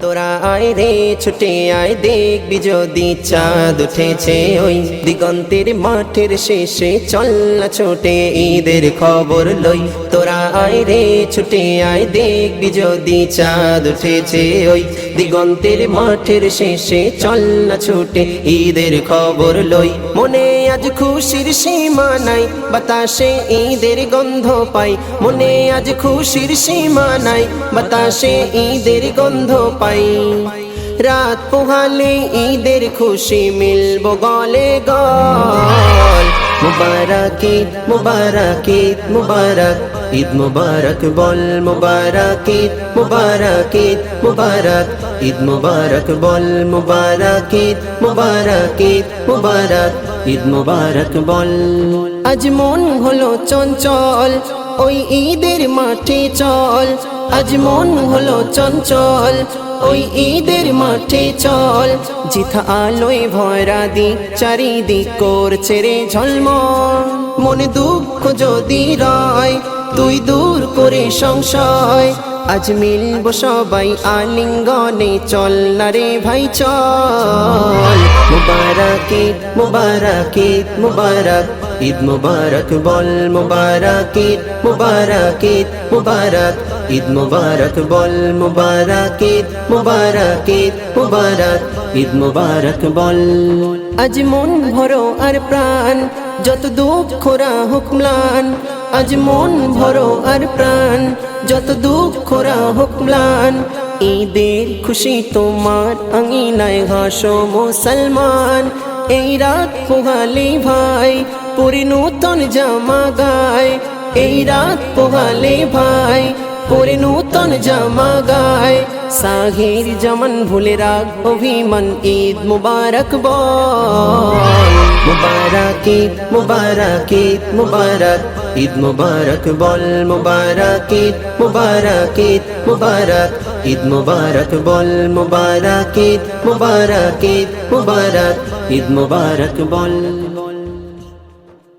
তোরা আয় রে, ছুটে আয়, দেখবি যদি চাঁদ উঠেছে ওই দিগন্তের মাঠের শেষে। চল ছোটে ঈদের খবর লই। তোরা আয় রে, ছুটে আয়, দেখবি যদি চাঁদ উঠেছে ওই দিগন্তের মাঠের শেষে। চল ছোটে ঈদের খবর লই। মনে আজ খুশির সীমা নাই, বাতাসে ঈদের গন্ধ পাই। মনে আজ খুশির সীমা নাই, বাতাসে ঈদের গন্ধ পাই। রাত পোহালে ঈদের খুশি মিলব গলে গল মুবারক ঈদ মুবারক ঈদ মুবারক। ঈদ মুবারক বল মুবারক ঈদ মুবারক ঈদ মুবারক। ঈদ মুবারক বল মুবারক ঈদ মুবারক ঈদ মুবারক। ঈদ মুবারক বল। আজ মন হলো চঞ্চল, ওই ঈদের মাঠে চল। আজ মন হলো চঞ্চল, ওই ঈদের মাঠে চল। জিথা আলোয় ভরা দি চারিদিক করছে রে ঝলমল। মনে দুঃখ যদি রয়, তুই দূর করে সংশয়। আজ মিলব সবাই আলিঙ্গনে, চল না রে ভাই, চল। মুবারক ঈদ মুবারক ঈদ মুবারক বল মুবারক ঈদ মুবারক। ঈদ মুবারক ঈদ মুবারক বল মুবারক ঈদ মুবারক। ঈদ মুবারক ঈদ মুবারক বল। আজ মন ভরো আর প্রাণ, যত দুঃখ হুকমান আজ মন ভরো আর প্রাণ, যত দুঃখ হুকমান ঈদের খুশি তোমার আঙিনায় ঘাসো মুসলমান। এই রাত পোহালে ভাই পরে নূতন জামা গায়। এই রাত পোহালে ভাই পরে নূতন জামা গায়। সাহির জমন ভুলে রাগ, অভিমান, ঈদ মুবারক বল। মুবারক ঈদ মুবারক ঈদ, মুবারক ঈদ মুবারক বল মুবারক ঈদ মুবারক। ঈদ মুবারক ঈদ মুবারক বল মুবারক ঈদ মুবারক ঈদ মুবারক। ঈদ মুবারক বল